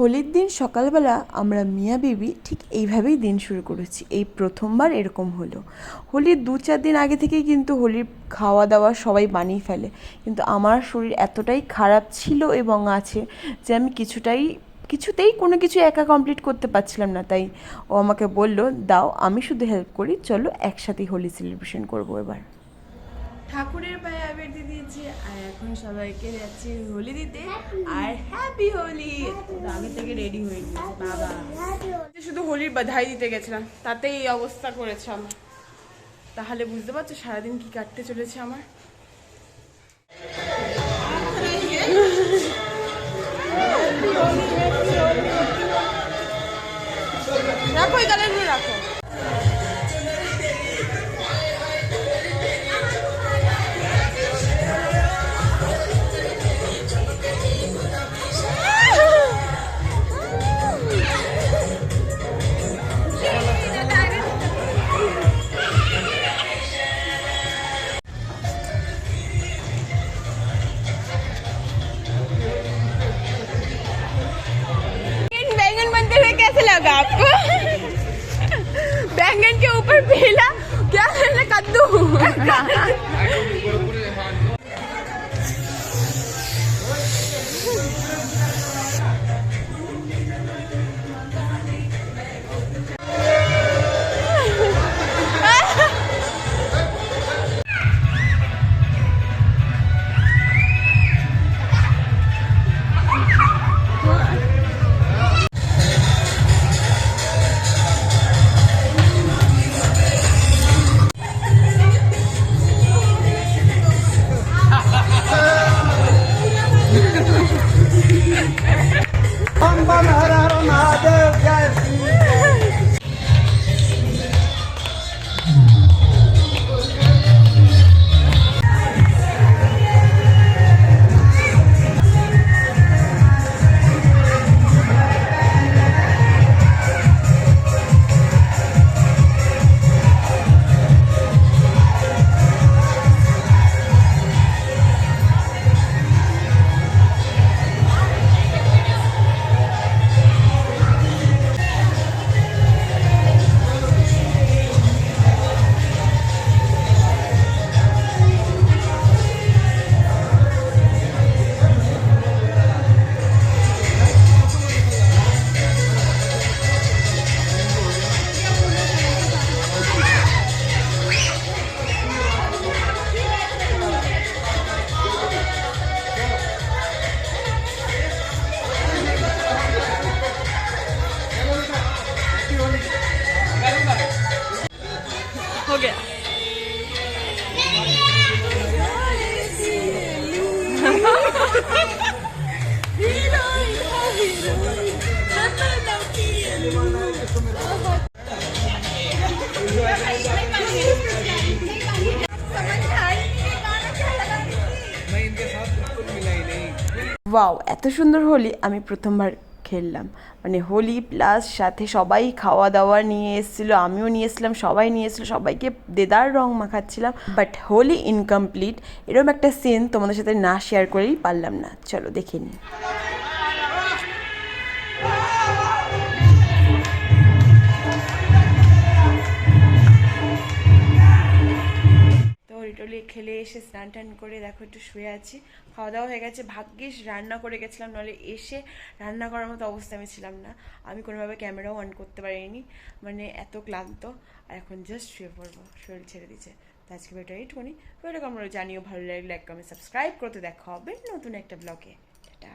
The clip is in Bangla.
হোলির দিন সকালবেলা আমরা মিয়া বিবি ঠিক এইভাবেই দিন শুরু করেছি। এই প্রথমবার এরকম হলো। হোলির দু চার দিন আগে থেকেই কিন্তু হোলির খাওয়া দাওয়া সবাই বানিয়ে ফেলে। কিন্তু আমার শরীর এতটাই খারাপ ছিল এবং আছে যে আমি কিছুটাই, কিছুতেই কোনো কিছু একা কমপ্লিট করতে পারছিলাম না। তাই ও আমাকে বলল, দাও, আমি শুধু হেল্প করি, চলো একসাথেই হোলি সেলিব্রেশন করব এবার। ঠাকুরের পায়ে আবির দিয়ে দিয়েছি আর এখন সবাইকে যাচ্ছি হোলি দিতে আর হ্যাপি হোলি আগে থেকে রেডি হয়ে গেছে বাবা। শুধু হোলির বাধাই দিতে গেছিলাম তাতেই এই অবস্থা করেছে আমার। তাহলে বুঝতে পারছ সারাদিন কি কাটতে চলেছে আমার? রাখো এই কালারগুলো রাখো। बैंगन के ऊपर पीला क्या है कद्दू? हो गया ওয়াও এত সুন্দর হোলি আমি প্রথমবার খেললাম। মানে হোলি প্লাস সাথে সবাই খাওয়া দাওয়া নিয়ে এসেছিল, আমিও নিয়ে এসেছিলাম, সবাই নিয়ে এসেছিল, সবাইকে দেদার রং মাখাচ্ছিলাম। বাট হোলি ইনকমপ্লিট এরকম একটা সিন তোমাদের সাথে না শেয়ার করেই পারলাম না। চলো দেখে নিই। খেলে এসে স্নান টান করে দেখো একটু শুয়ে আছি। খাওয়া দাওয়া হয়ে গেছে, ভাগ্যিস রান্না করে গেছিলাম নাহলে এসে রান্না করার মতো অবস্থা আমি ছিলাম না। আমি কোনোভাবে ক্যামেরাও অন করতে পারিনি মানে এত ক্লান্ত। আর এখন জাস্ট শুয়ে পড়ব, শরীর ছেড়ে দিচ্ছে তো আজকে ভিডিও এইটুকুনি ভিডিও আমরা জানিও, ভালো লাগলে একদম সাবস্ক্রাইব করতে দেখা হবে নতুন একটা ব্লগে টাটা।